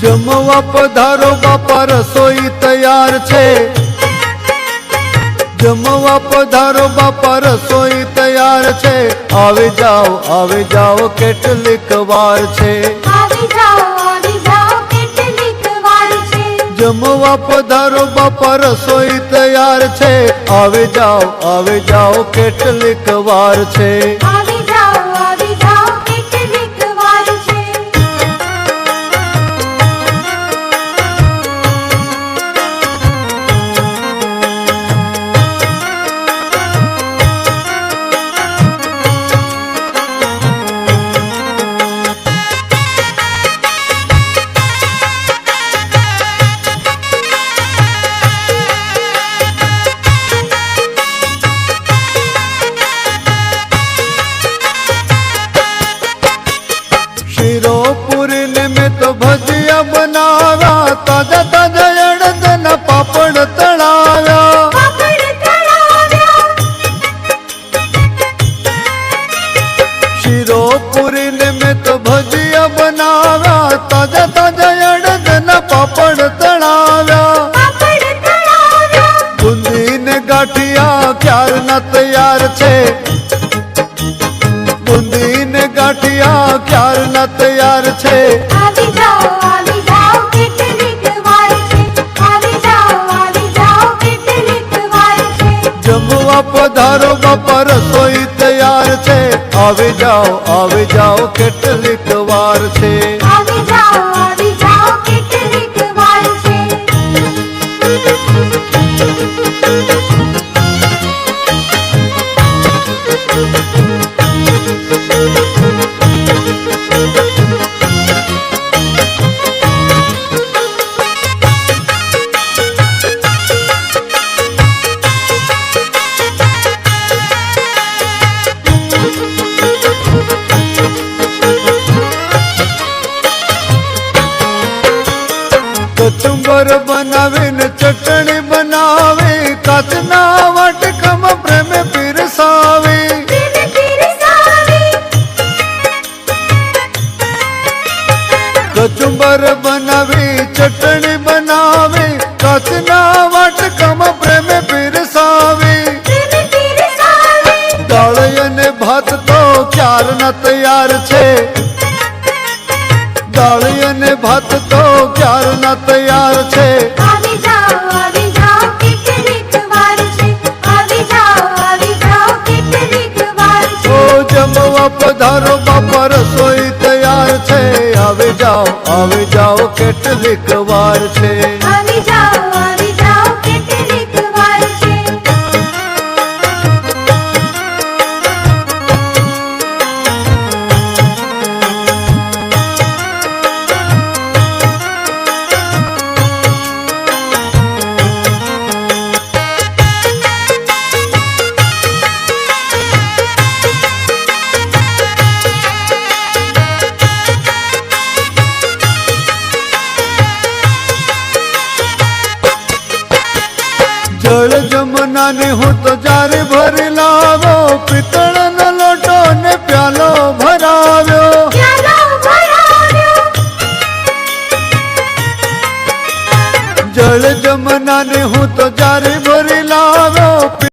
જમવા પધારો બાપા રસોઈ તૈયાર છે. જમવા પધારો બાપા રસોઈ તૈયાર છે. આવી જાઓ આવી જાઓ કેટલીક વાર છે. જમવા પધારો બાપા રસોઈ તૈયાર છે. આવી જાઓ આવી જાઓ કેટલીક વાર છે. શીરો પૂરી ને મેં ભજીયા બનાવ્યા. તાજા તાજા અડદના પાપડ તળાવ્યા. પાપડ તળાવ્યા શીરો ને મેં ભજીયા બનાવ્યા. તાજા તાજા અડદના પાપડ તળાવ્યા. બુંદી ગાંઠિયા ક્યારના તૈયાર છે? બુંદી ક્યાર ના તૈયાર છે? આવી જાઓ આવી જાઓ કેટલીક વાર છે. આવી જાઓ આવી જાઓ કેટલીક વાર છે. જમવા પધારો બાપા રસોઈ તૈયાર છે. આવી જાઓ આવી જાઓ કેટલીક વાર છે. આવી જાઓ કચુંબર બનાવીને ચટણી બનાવે કાચના વાટકામાં પ્રેમે પીરસાવી. કચુંબર બનાવે ચટણી બનાવે કાચના વાટકામાં પ્રેમે પીરસાવી. પ્રેમ પીરસાવી. દાળ અને ભાત તો ક્યારના તૈયાર છે? દાળ અને ભાત તો ક્યારના તૈયાર જમવા પધારો બાપા રસોઈ તૈયાર છે. આવી જાઓ આવી જાઓ, કેટલીક વાર છે. આવી જાઓ જળ જમના ને હું તો જ્યારે ભરી લાવો પિત્તળ નો લોટો ને પ્યાલો ભરાવ્યો. જળ જમના ને હું તો જ્યારે ભરી લાવો